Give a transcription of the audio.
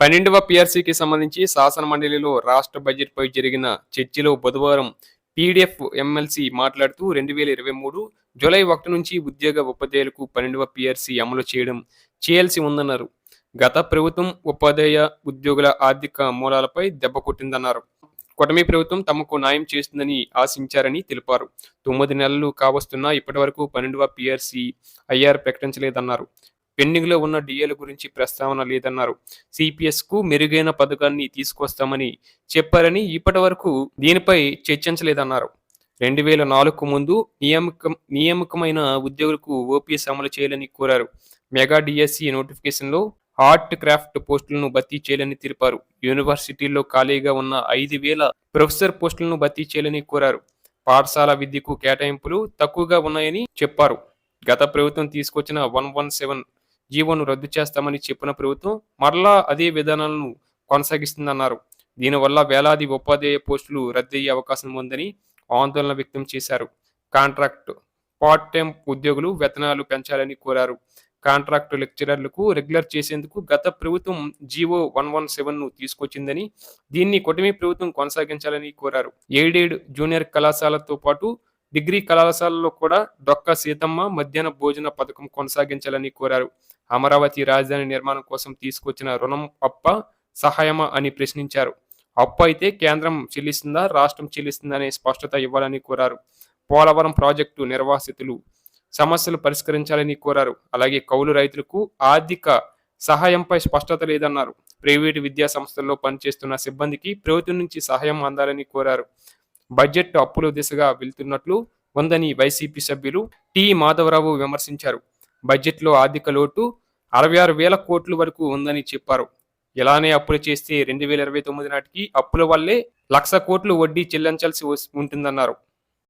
పన్నెండవ పిఆర్సీకి సంబంధించి శాసన మండలిలో రాష్ట్ర బడ్జెట్పై జరిగిన చర్చలో బుధవారం పీడీఎఫ్ ఎమ్మెల్సీ మాట్లాడుతూ రెండు వేల ఇరవై మూడు జూలై ఒకటి నుంచి ఉద్యోగ ఉపాధ్యాయులకు పన్నెండవ పిఆర్సీ అమలు చేయడం చేయాల్సి ఉందన్నారు. గత ప్రభుత్వం ఉపాధ్యాయ ఉద్యోగుల ఆర్థిక మూలాలపై దెబ్బ కొట్టిందన్నారు. కూటమి ప్రభుత్వం తమకు న్యాయం చేస్తుందని ఆశించారని తెలిపారు. తొమ్మిది నెలలు కావస్తున్నా ఇప్పటివరకు పన్నెండవ పిఆర్సీ ఐఆర్ ప్రకటించలేదన్నారు. పెండింగ్లో ఉన్న డిఏల గురించి ప్రస్తావన లేదన్నారు. సిపిఎస్కు మెరుగైన పథకాన్ని తీసుకొస్తామని చెప్పారని ఇప్పటి వరకు దీనిపై చర్చించలేదన్నారు. రెండు వేల నాలుగుకు ముందు నియామకం నియామకమైన ఉద్యోగులకు ఓపీఎస్ అమలు చేయాలని కోరారు. మెగా డిఎస్సి నోటిఫికేషన్లో ఆర్ట్ క్రాఫ్ట్ పోస్టులను భర్తీ చేయాలని తెలిపారు. యూనివర్సిటీల్లో ఖాళీగా ఉన్న ఐదు వేల ప్రొఫెసర్ పోస్టులను భర్తీ చేయాలని కోరారు. పాఠశాల విద్యకు కేటాయింపులు తక్కువగా ఉన్నాయని చెప్పారు. గత ప్రభుత్వం తీసుకొచ్చిన వన్ వన్ సెవెన్ జీవోను రద్దు చేస్తామని చెప్పిన ప్రభుత్వం మరలా అదే విధానాలను కొనసాగిస్తుందన్నారు. దీనివల్ల వేలాది ఉపాధ్యాయ పోస్టులు రద్దయ్యే అవకాశం ఉందని ఆందోళన వ్యక్తం చేశారు. కాంట్రాక్ట్ పార్ట్ టైం ఉద్యోగులు వేతనాలు పెంచాలని కోరారు. కాంట్రాక్ట్ లెక్చరర్లకు రెగ్యులర్ చేసేందుకు గత ప్రభుత్వం జీవో వన్ వన్ సెవెన్ను తీసుకొచ్చిందని దీన్ని కొటమి ప్రభుత్వం కొనసాగించాలని కోరారు. ఎయిడెడ్ జూనియర్ కళాశాలతో పాటు డిగ్రీ కళాశాలలో కూడా డొక్క సీతమ్మ మధ్యాహ్న భోజన పథకం కొనసాగించాలని కోరారు. అమరావతి రాజధాని నిర్మాణం కోసం తీసుకొచ్చిన రుణం అప్ప సహాయమా అని ప్రశ్నించారు. అప్పు అయితే కేంద్రం చెల్లిస్తుందా రాష్ట్రం చెల్లిస్తుందా అనే స్పష్టత ఇవ్వాలని కోరారు. పోలవరం ప్రాజెక్టు నిర్వాసితులు సమస్యలు పరిష్కరించాలని కోరారు. అలాగే కౌలు రైతులకు ఆర్థిక సహాయంపై స్పష్టత లేదన్నారు. ప్రైవేటు విద్యా సంస్థల్లో పనిచేస్తున్న సిబ్బందికి ప్రభుత్వం నుంచి సహాయం అందాలని కోరారు. బడ్జెట్ అప్పుల దిశగా వెళ్తున్నట్లు ఉందని వైసీపీ సభ్యులు టి మాధవరావు విమర్శించారు. బడ్జెట్లో ఆర్థిక లోటు అరవై ఆరు వేల కోట్ల వరకు ఉందని చెప్పారు. ఇలానే అప్పులు చేస్తే రెండు వేల ఇరవై తొమ్మిది నాటికి అప్పుల వల్లే లక్ష కోట్లు వడ్డీ చెల్లించాల్సి వస్- ఉంటుందన్నారు.